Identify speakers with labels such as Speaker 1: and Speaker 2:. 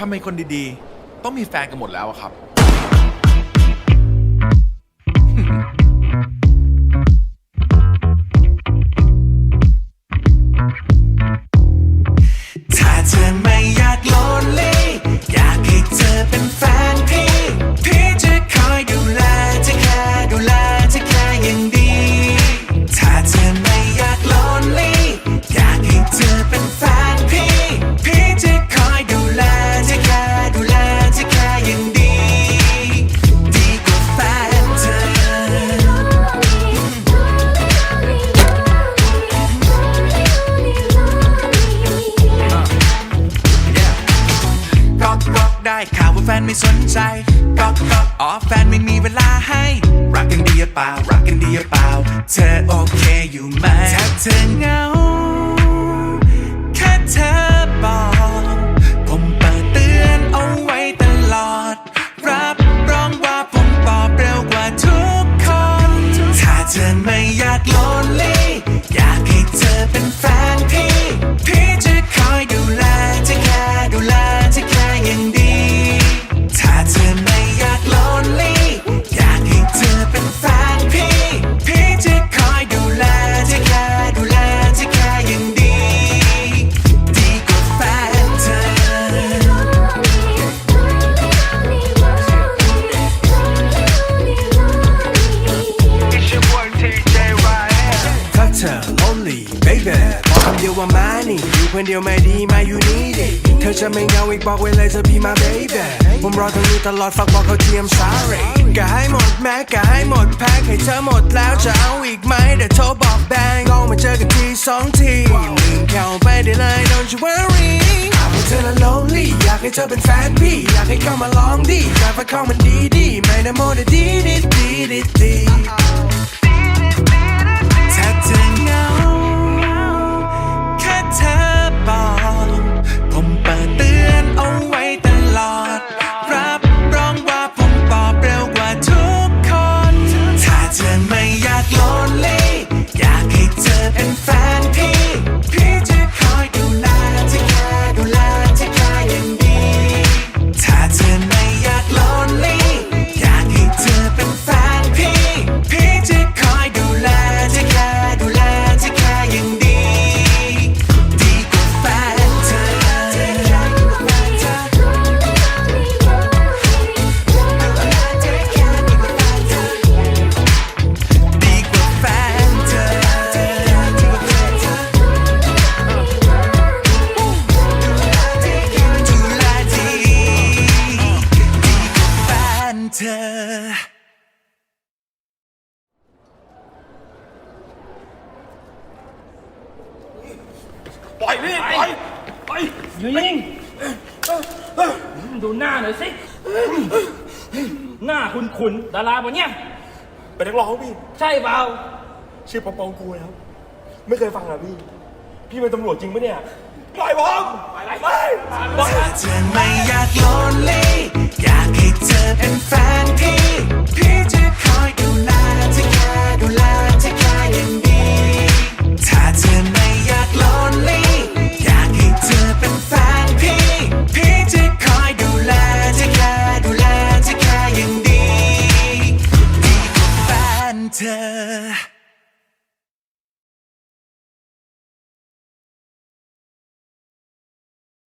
Speaker 1: ทำไมคนดีๆ ต้องมีแฟนกันหมดแล้วอะครับ
Speaker 2: ถ้าเธอไม่อยากโลนลี่อยากให้เธอเป็นแฟน แฟนไม่สนใจก็อกก๊อกอ๋อแฟนไม่มีเวลาให้ รักกันดีหรือเปล่า รักกันดีหรือเปล่า เธอโอเคอยู่ไหมถ้าเธอเหงา ดียว
Speaker 3: ว่ามานี่อยู่คนเดียวไม่ดีมาอยู่นี่ดิเธอจะไม่เงาอีกบอกไว้เลยจะ be my baby ผมรอตรงนี้ตลอดฝากบอกเขาเทียม sorry ก็ให้หมดแม็กก็ให้หมดแพ็คให้เธอหมดแล้วจะเอาอีกไหมเดี๋ยวโทรบอกแบงลองมาเจอกันทีสองทีลืมเข้าไปได้เลย don't you worry หากว่าเธอละ lonely อยากให้เธอเป็นแฟนพี่อยากให้เข้ามาลองดีอยากให้เข้ามันดีดีไม่ได้โมเดดี
Speaker 2: ล่อยพี่ปล่อย
Speaker 4: ปล่อยอยู่
Speaker 5: นิ่งดูหน้าหน่อยสิ หน้าคุณขุนๆดาราปะเนี่ย
Speaker 4: เป็นนักร้องพี่
Speaker 5: ใช่เปล่า
Speaker 4: ชื่อปองปองกูนะครับ ไม่เคยฟังอะพี่ พี่เป็นตำรวจจริงปะเนี่ย ปล่อยผมไปไป
Speaker 2: ถ้าเธอไม่อยากโลนลี่อยากให้เธอเป็นแฟนพี่ yeah.